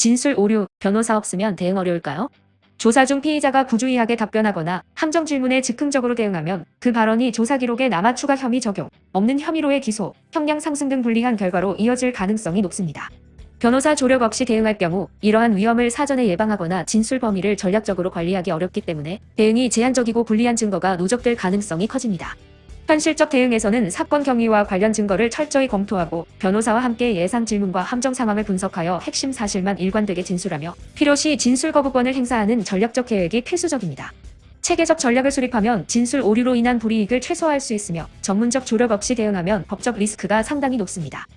진술 오류, 변호사 없으면 대응 어려울까요? 조사 중 피의자가 부주의하게 답변하거나 함정 질문에 즉흥적으로 대응하면 그 발언이 조사 기록에 남아 추가 혐의 적용, 없는 혐의로의 기소, 형량 상승 등 불리한 결과로 이어질 가능성이 높습니다. 변호사 조력 없이 대응할 경우 이러한 위험을 사전에 예방하거나 진술 범위를 전략적으로 관리하기 어렵기 때문에 대응이 제한적이고 불리한 증거가 누적될 가능성이 커집니다. 현실적 대응에서는 사건 경위와 관련 증거를 철저히 검토하고 변호사와 함께 예상 질문과 함정 상황을 분석하여 핵심 사실만 일관되게 진술하며 필요시 진술 거부권을 행사하는 전략적 계획이 필수적입니다. 체계적 전략을 수립하면 진술 오류로 인한 불이익을 최소화할 수 있으며 전문적 조력 없이 대응하면 법적 리스크가 상당히 높습니다.